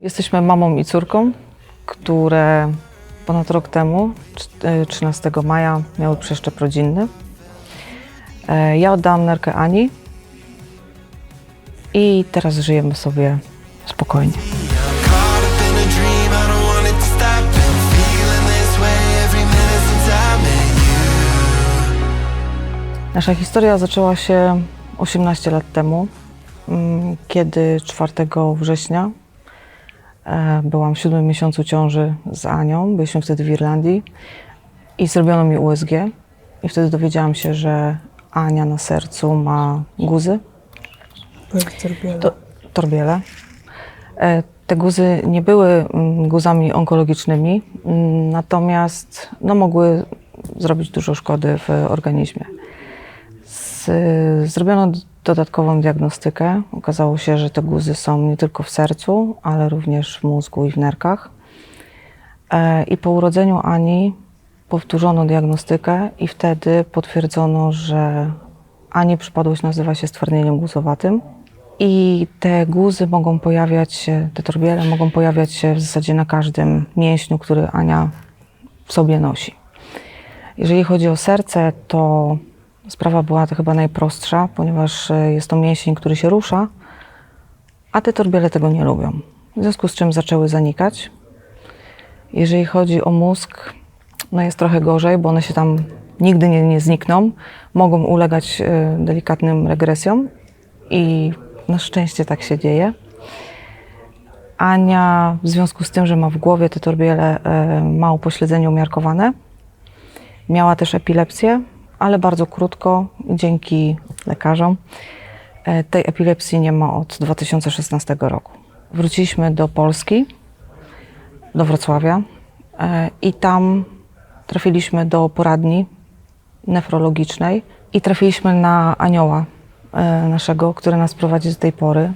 Jesteśmy mamą i córką, które ponad rok temu, cz- e, 13 maja, miały przeszczep rodzinny. E, Ja oddałam nerkę Ani i teraz żyjemy sobie spokojnie. Nasza historia zaczęła się 18 lat temu, mm, kiedy 4 września byłam w siódmym miesiącu ciąży z Anią. Byliśmy wtedy w Irlandii i zrobiono mi USG. I wtedy dowiedziałam się, że Ania na sercu ma guzy, to, torbiele. E, Te guzy nie były mm, guzami onkologicznymi, mm, natomiast no, mogły zrobić dużo szkody w organizmie. Z, zrobiono dodatkową diagnostykę. Okazało się, że te guzy są nie tylko w sercu, ale również w mózgu i w nerkach. E, I po urodzeniu Ani powtórzono diagnostykę i wtedy potwierdzono, że Ani przypadłość nazywa się stwardnieniem guzowatym. I te guzy mogą pojawiać się, te torbiele mogą pojawiać się w zasadzie na każdym mięśniu, który Ania w sobie nosi. Jeżeli chodzi o serce, to sprawa była to chyba najprostsza, ponieważ e, jest to mięsień, który się rusza, a te torbiele tego nie lubią. W związku z czym zaczęły zanikać. Jeżeli chodzi o mózg, no jest trochę gorzej, bo one się tam nigdy nie, nie znikną. Mogą ulegać e, delikatnym regresjom i na szczęście tak się dzieje. Ania w związku z tym, że ma w głowie te torbiele, e, ma upośledzenie umiarkowane. Miała też epilepsję, ale bardzo krótko, dzięki lekarzom. E, Tej epilepsji nie ma od 2016 roku. Wróciliśmy do Polski, do Wrocławia e, i tam trafiliśmy do poradni nefrologicznej i trafiliśmy na anioła e, naszego, który nas prowadzi do tej pory.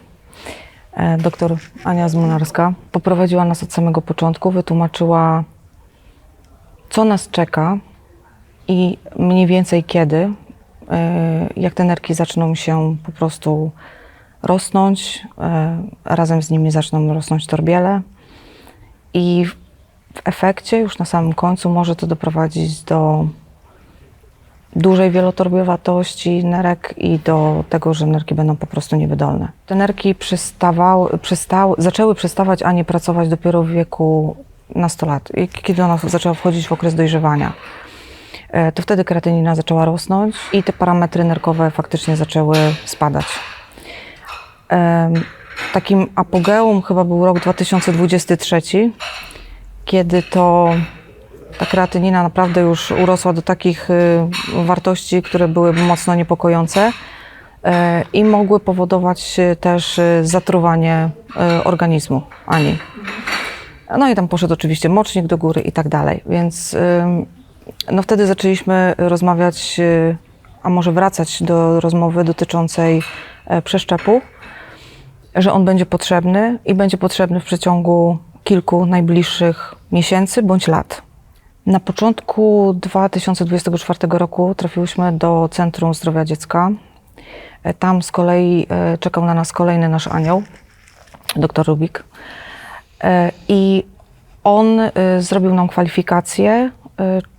Doktor Ania Zmunarska poprowadziła nas od samego początku, wytłumaczyła, co nas czeka i mniej więcej kiedy, e, jak te nerki zaczną się po prostu rosnąć, e, razem z nimi zaczną rosnąć torbiele i w efekcie, już na samym końcu, może to doprowadzić do dużej wielotorbiowatości nerek i do tego, że nerki będą po prostu niewydolne. Te nerki przestawały, przestały, zaczęły przestawać, a nie pracować dopiero w wieku nastolat, kiedy ona zaczęła wchodzić w okres dojrzewania. E, To wtedy kreatynina zaczęła rosnąć i te parametry nerkowe faktycznie zaczęły spadać. Takim apogeum chyba był rok 2023, kiedy to ta kreatynina naprawdę już urosła do takich y, wartości, które były mocno niepokojące e, i mogły powodować y, też y, zatruwanie organizmu Ani. No i tam poszedł oczywiście mocznik do góry i tak dalej, więc no wtedy zaczęliśmy rozmawiać, y, a może wracać do rozmowy dotyczącej e, przeszczepu, że on będzie potrzebny i będzie potrzebny w przeciągu kilku najbliższych miesięcy bądź lat. Na początku 2024 roku trafiłyśmy do Centrum Zdrowia Dziecka. E, Tam z kolei e, czekał na nas kolejny nasz anioł, dr Rubik. I on zrobił nam kwalifikację,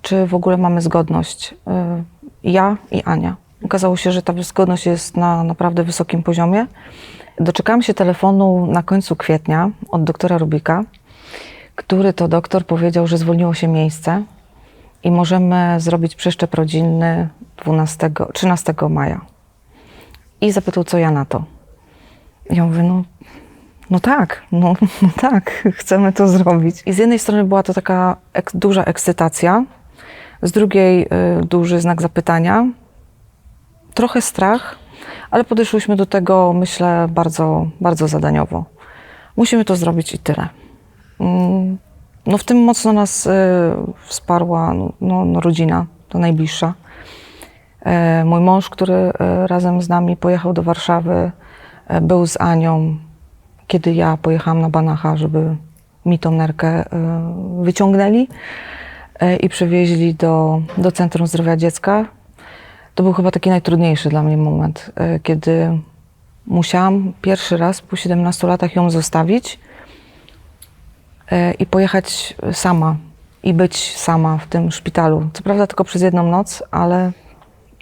czy w ogóle mamy zgodność. e, Ja i Ania. Okazało się, że ta zgodność jest na naprawdę wysokim poziomie. Doczekałam się telefonu na końcu kwietnia od doktora Rubika, który to doktor powiedział, że zwolniło się miejsce i możemy zrobić przeszczep rodzinny 12, 13 maja. I zapytał, co ja na to. Ja mówię, no, no tak, no, no tak, chcemy to zrobić. I z jednej strony była to taka ek, duża ekscytacja, z drugiej y, duży znak zapytania, trochę strach, ale podeszłyśmy do tego, myślę, bardzo, bardzo zadaniowo. Musimy to zrobić i tyle. Mm, No w tym mocno nas y, wsparła no, no, no, rodzina, to najbliższa. E, Mój mąż, który e, razem z nami pojechał do Warszawy, e, był z Anią, kiedy ja pojechałam na Banacha, żeby mi tą nerkę e, wyciągnęli e, i przywieźli do, do Centrum Zdrowia Dziecka. To był chyba taki najtrudniejszy dla mnie moment, e, kiedy musiałam pierwszy raz po 17 latach ją zostawić i pojechać sama i być sama w tym szpitalu. Co prawda tylko przez jedną noc, ale,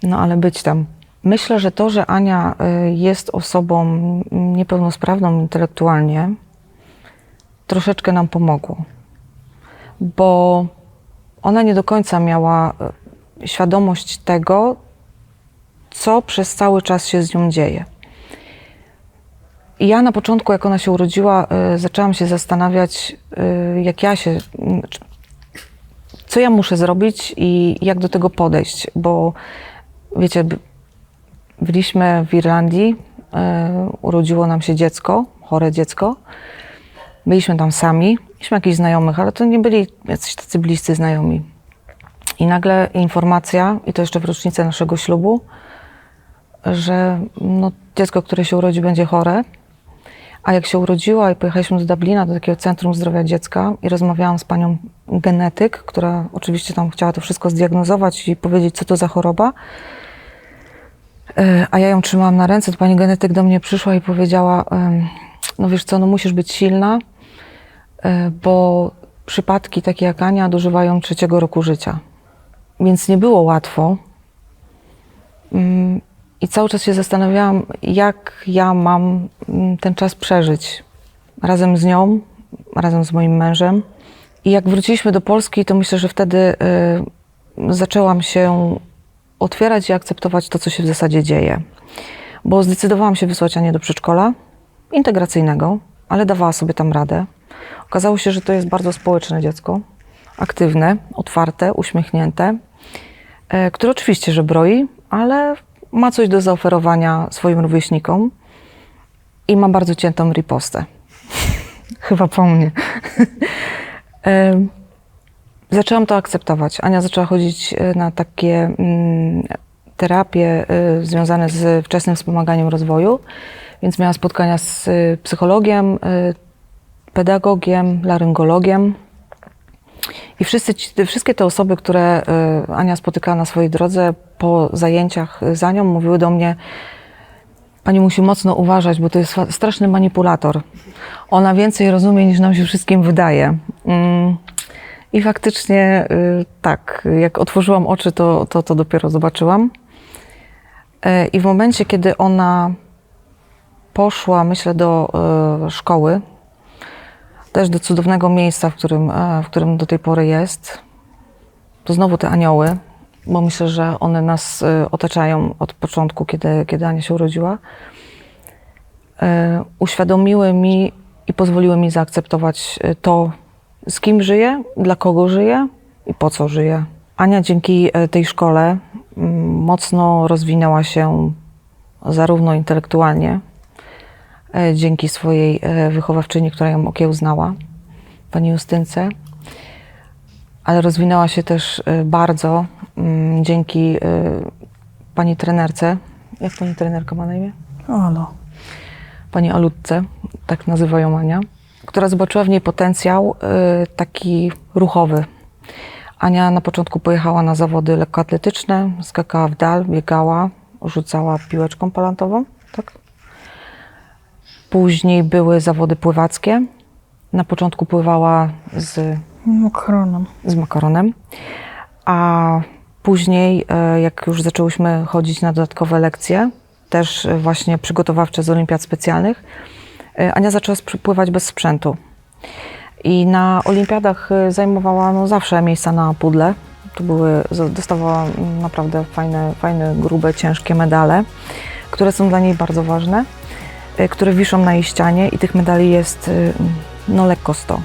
no, ale być tam. Myślę, że to, że Ania e, jest osobą niepełnosprawną intelektualnie, troszeczkę nam pomogło, bo ona nie do końca miała e, świadomość tego, co przez cały czas się z nią dzieje. I ja na początku, jak ona się urodziła, y, zaczęłam się zastanawiać, y, jak ja się, m, czy- co ja muszę zrobić i jak do tego podejść, bo wiecie, byliśmy w Irlandii, y, urodziło nam się dziecko, chore dziecko. Byliśmy tam sami, mieliśmy jakichś znajomych, ale to nie byli jacyś tacy bliscy znajomi. I nagle informacja, i to jeszcze w rocznicę naszego ślubu, że no, dziecko, które się urodzi, będzie chore. A jak się urodziła i pojechaliśmy do Dublina, do takiego Centrum Zdrowia Dziecka i rozmawiałam z panią genetyk, która oczywiście tam chciała to wszystko zdiagnozować i powiedzieć, co to za choroba. E, A ja ją trzymałam na ręce, to pani genetyk do mnie przyszła i powiedziała, no wiesz co, no musisz być silna, e, bo przypadki takie jak Ania dożywają trzeciego roku życia. Więc nie było łatwo. Mm, I cały czas się zastanawiałam, jak ja mam mm, ten czas przeżyć razem z nią, razem z moim mężem. I jak wróciliśmy do Polski, to myślę, że wtedy y, zaczęłam się otwierać i akceptować to, co się w zasadzie dzieje. Bo zdecydowałam się wysłać Anię do przedszkola integracyjnego, ale dawała sobie tam radę. Okazało się, że to jest bardzo społeczne dziecko, aktywne, otwarte, uśmiechnięte, e, które oczywiście, że broi, ale ma coś do zaoferowania swoim rówieśnikom i ma bardzo ciętą ripostę. Chyba po mnie. Zaczęłam to akceptować. Ania zaczęła chodzić e, na takie mm, terapie e, związane z wczesnym wspomaganiem rozwoju, więc miała spotkania z e, psychologiem, pedagogiem, laryngologiem. I wszyscy, wszystkie te osoby, które y, Ania spotykała na swojej drodze po zajęciach y, za nią, mówiły do mnie: Pani musi mocno uważać, bo to jest straszny manipulator. Ona więcej rozumie niż nam się wszystkim wydaje. I faktycznie y, tak, jak otworzyłam oczy, to, to, to dopiero zobaczyłam. E, I w momencie, kiedy ona poszła, myślę, do y, szkoły, też do cudownego miejsca, w którym, e, w którym do tej pory jest. To znowu te anioły, bo myślę, że one nas e, otaczają od początku, kiedy, kiedy Ania się urodziła. E, Uświadomiły mi i pozwoliły mi zaakceptować e, to, z kim żyję, dla kogo żyję i po co żyję. Ania dzięki e, tej szkole mm, mocno rozwinęła się zarówno intelektualnie, e, dzięki swojej e, wychowawczyni, która ją okiełznała, pani Justynce, ale rozwinęła się też bardzo mm, dzięki pani trenerce. Jak pani trenerka ma na imię? Olo. Pani Alutce, tak nazywa ją Ania, która zobaczyła w niej potencjał y, taki ruchowy. Ania na początku pojechała na zawody lekkoatletyczne, skakała w dal, biegała, rzucała piłeczką palantową, tak? Później były zawody pływackie. Na początku pływała z Makaronem. z makaronem. A później, e, jak już zaczęłyśmy chodzić na dodatkowe lekcje, też właśnie przygotowawcze z olimpiad specjalnych, Ania zaczęła sprzy- pływać bez sprzętu. I na olimpiadach e, zajmowała no, zawsze miejsca na pudle. To były, dostawała naprawdę fajne, fajne, grube, ciężkie medale, które są dla niej bardzo ważne, e, które wiszą na jej ścianie i tych medali jest e, no lekko 100.